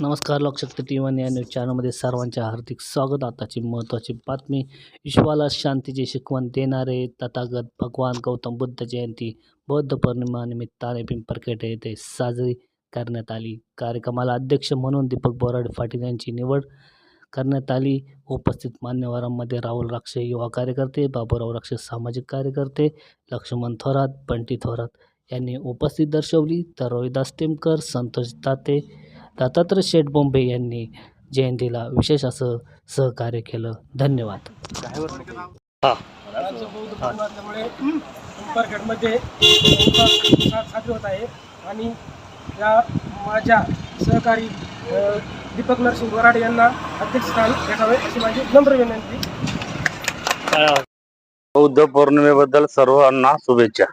नमस्कार. Lokshakti T one या news चॅनलमध्ये सर्वांचे हार्दिक स्वागत. आताची महत्त्वाची बातमी विश्वाला शांतीची शिकवण देणारे तथागत भगवान गौतम बुद्ध जयंती बौद्ध पौर्णिमा निमित्ताने पिंपरखेड येथे साजरी करण्यात आली. कार्यक्रमाला अध्यक्ष म्हणून दीपक बोराडे पाटील यांची निवड करण्यात आली. उपस्थित मान्यवरांमध्ये राहुल राक्षे युवा कार्यकर्ते बाबूराव राक्षे सामाजिक कार्यकर्ते लक्ष्मण थोरात बंटी थोरात यांनी उपस्थित दर्शवली. तर रोहिदास टेमकर संतोष दाते दत्तात्रय शेठ बोंबे यांनी जयंतीला विशेष असं सहकार्य केलं. धन्यवाद. सा- साजरी होत आहे आणि या माझ्या सहकारी दीपक नरसिंह बोराडे यांना अध्यक्षस्थान भेटावे अशी माझी नम्र विनंती. बौद्ध पौर्णिमेबद्दल सर्वांना शुभेच्छा.